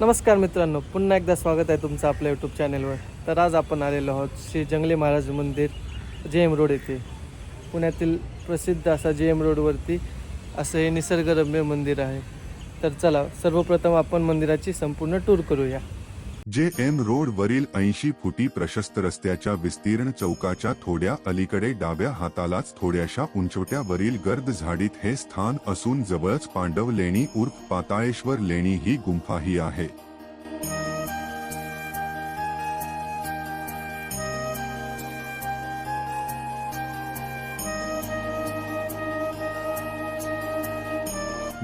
नमस्कार मित्रांनो पुन्हा एकदा स्वागत आहे तुमचं आपल्या यूट्यूब चॅनलवर तर आज आपण आलेलो आहोत श्री जंगली महाराज मंदिर जे एम रोड येथे. पुण्यातील प्रसिद्ध असा जे एम रोडवरती असं हे निसर्गरम्य मंदिर आहे. तर चला सर्वप्रथम आपण मंदिराची संपूर्ण टूर करूया. जे एम रोड वरील ऐंशी फुटी प्रशस्त रस्त्याच्या विस्तीर्ण चौकाच्या थोड्या अलीकडे डाव्या हातालाच थोड्याशा उंचवट्यावरील गर्द झाडीत हे स्थान असून जवळच पांडव लेणी उर्फ पाताळेश्वर लेणी ही गुंफाही आहे.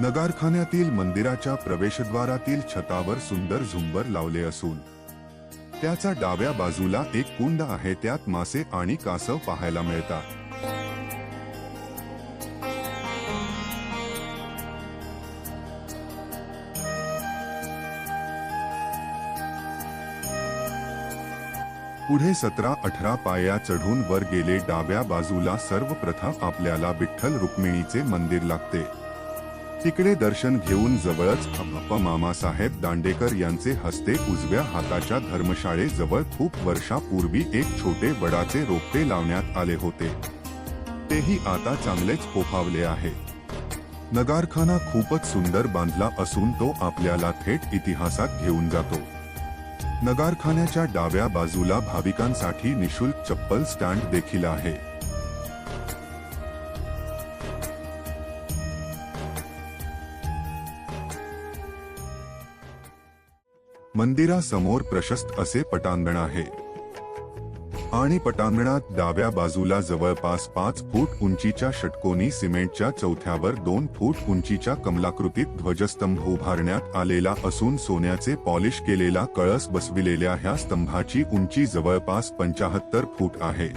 नगारखान्यातील मंदिराच्या प्रवेशद्वारातील छतावर सुंदर झुंबर लावले असून त्याचा डाव्या बाजूला एक कुंड आहे त्यात मासे आणि कासव पाहायला मिळतात. पुढे सतरा अठरा पाया चढून वर गेले डाव्या बाजूला सर्वप्रथम आपल्याला विठ्ठल रुक्मिणीचे मंदिर लागते. तिकडे दर्शन घेऊन जवळच अप्पा मामासाहेब दांडेकर यांचे हस्ते उजव्या हाताच्या धर्मशाळेजवळ खूप वर्षापूर्वी एक छोटे वडाचे रोपटे लावण्यात आले होते. तेही आता चांगलेच फोफावले आहे. नगारखाना खूपच सुंदर बांधला असून तो आपल्याला थेट इतिहासात घेऊन जातो. नगारखान्याच्या डाव्या बाजूला भाविकांसाठी निशुल्क चप्पल स्टँड देखील आहे. मंदिरासमोर प्रशस्त असे पटांगण आहे. आणि पटांगणात डाव्या बाजूला जवळपास पाच फूट उंचीच्या षटकोनी सिमेंटच्या चौथ्यावर दोन फूट उंचीच्या कमलाकृतीत ध्वजस्तंभ उभारण्यात आलेला असून सोन्याचे पॉलिश केलेला कळस बसविलेल्या ह्या स्तंभाची उंची जवळपास पंचाहत्तर फूट आहे.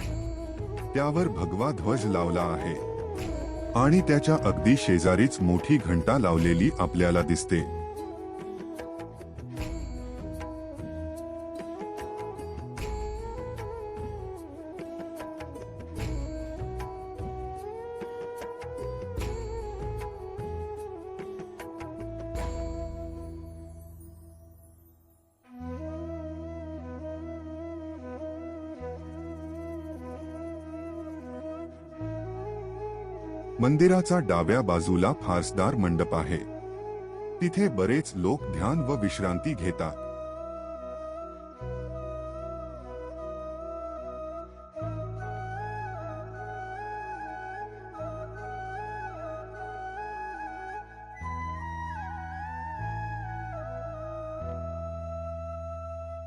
त्यावर भगवा ध्वज लावला आहे. आणि त्याच्या अगदी शेजारीच मोठी घंटा लावलेली आपल्याला दिसते. मंदिराचा डाव्या बाजूला फारसदार मंडप आहे. तिथे बरेच लोक ध्यान व विश्रांती घेतात.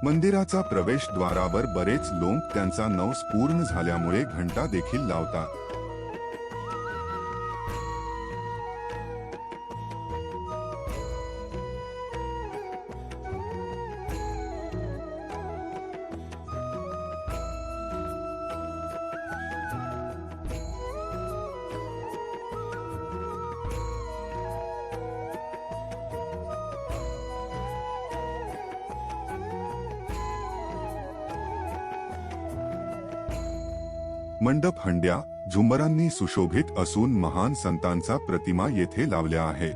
मंदिराचा प्रवेशद्वारावर बरेच लोक त्यांचा नवस पूर्ण झाल्यामुळे घंटा देखील लावतात. मंडप हंड्या झुंबरांनी सुशोभित असून महान संतांचा प्रतिमा येथे लावल्या आहेत.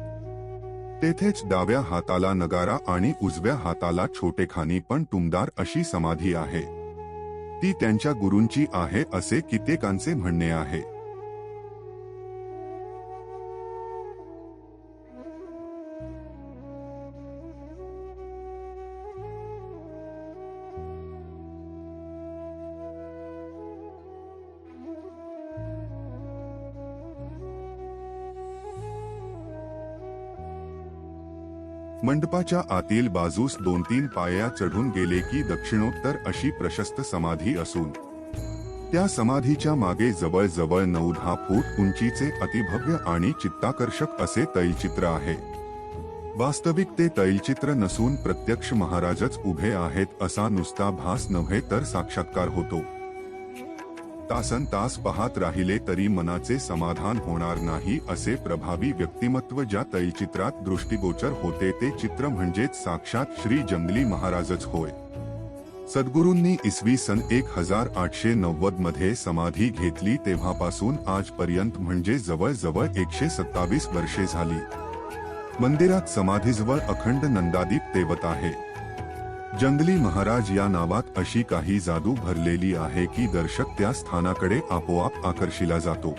तेथेच डाव्या हाताला नगारा आणि उजव्या हाताला छोटेखानी पण टुमदार अशी समाधी आहे. ती त्यांच्या गुरूंची आहे असे कित्येकांचे म्हणणे आहे. मंडपाच्या आतील बाजूस दोन तीन पाया चढून गेले की दक्षिणोत्तर अशी प्रशस्त समाधी असून त्या समाधीच्या मागे जवळजवळ नऊ दहा फूट उंचीचे अतिभव्य आणि चित्ताकर्षक असे तैलचित्र आहे. वास्तविक ते तैलचित्र नसून प्रत्यक्ष महाराजच उभे आहेत असा नुसता भास नव्हे तर साक्षात्कार होतो. तासन तास पाहत राहिले तरी मनाचे समाधान होणार नाही असे प्रभावी व्यक्तिमत्व ज्या तैलचित्रात दृष्टीगोचर होते ते चित्र म्हणजेच साक्षात श्री जंगली महाराजच होय. सद्गुरूंनी इसवी सन एक हजार आठशे नव्वदमध्ये समाधी घेतली तेव्हापासून आजपर्यंत म्हणजे जवळजवळ एकशे सत्तावीस वर्षे झाली. मंदिरात समाधीजवळ अखंड नंदादीप तेवत आहे. जंगली महाराज या नावात अशी काही जादू भरलेली आहे की दर्शक त्या स्थानाकडे आपोआप आकर्षिला जातो.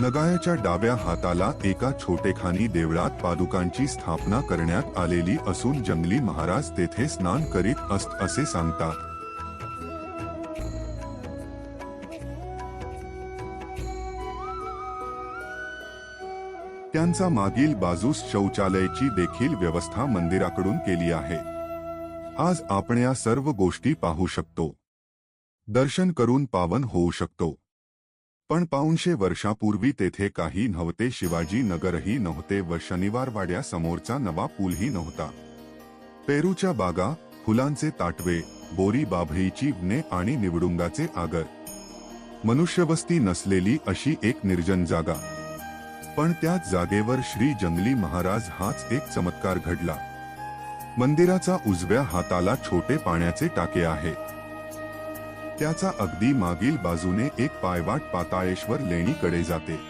नगायाच्या डाव्या हाताला एका छोटेखानी देवळात पादुकांची स्थापना करण्यात आलेली असून जंगली महाराज तेथे स्नान करीत असत असे सांगतात. त्यांचा मागील बाजूस शौचालयाची देखील व्यवस्था मंदिराकडून केली आहे. आज आपण या सर्व गोष्टी पाहू शकतो. दर्शन करून पावन होऊ शकतो. पण पाऊनशे वर्षापूर्वी तेथे काही नव्हते शिवाजी नगरही नव्हते व शनिवारवाड्या समोरचा नवा पूलही नव्हता. पेरूच्या बागा फुलांचे ताटवे बोरी बाभळीची वने आणि निवडुंगाचे आगर. मनुष्यवस्ती नसलेली अशी एक निर्जन जागा. पण त्याच जागेवर श्री जंगली महाराज हाच एक चमत्कार घडला. मंदिराचा उजव्या हाताला छोटे पाण्याचे टाके आहे. त्याचा अगदी मागील बाजूने एक पायवाट पाताळेश्वर लेणीकडे जाते.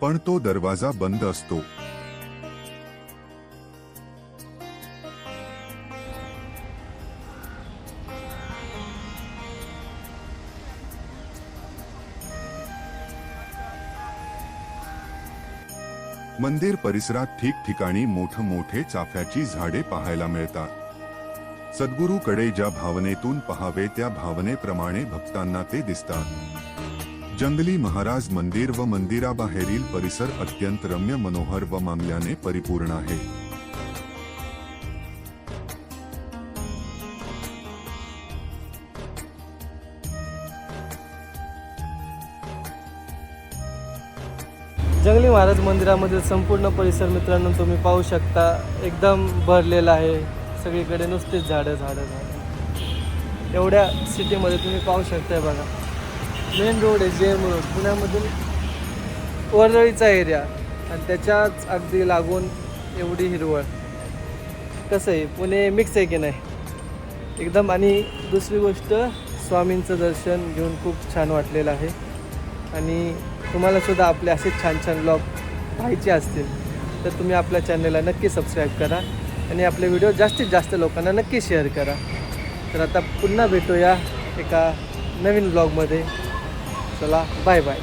पण तो दरवाजा बंद असतो. मंदिर परिसरात ठिकठिकाणी मोठमोठे चाफ्याची झाडे पाहायला मिळतात. सद्गुरूकडे ज्या भावनेतून पहावे त्या भावनेप्रमाणे भक्तांना ते दिसतात. जंगली महाराज मंदिर व मंदिराबाहेरील परिसर अत्यंत रम्य मनोहर व मांगल्याने परिपूर्ण आहे. जंगली महाराज मंदिरामधील संपूर्ण परिसर मित्रांनो तुम्ही पाहू शकता. एकदम भरलेला आहे. सगळीकडे नुसतेच झाडं झाडं झाडं. एवढ्या सिटीमध्ये तुम्ही पाहू शकताय बघा. मेन रोड आहे जे रोड पुण्यामधून वरळीचा एरिया आणि त्याच्याच अगदी लागून एवढी हिरवळ. कसं आहे पुणे मिक्स आहे की नाही? एकदम आणि दुसरी गोष्ट स्वामींचं दर्शन घेऊन खूप छान वाटलेलं आहे. आणि तुम्हाला सुद्धा आपले असे छान छान ब्लॉग पाहायचे असतील तर तुम्ही आपल्या चॅनलला नक्की सबस्क्राईब करा. आणि आपले व्हिडिओ जास्तीत जास्त लोकांना नक्की शेअर करा. तर आता पुन्हा भेटूया एका नवीन ब्लॉगमध्ये चला बाय बाय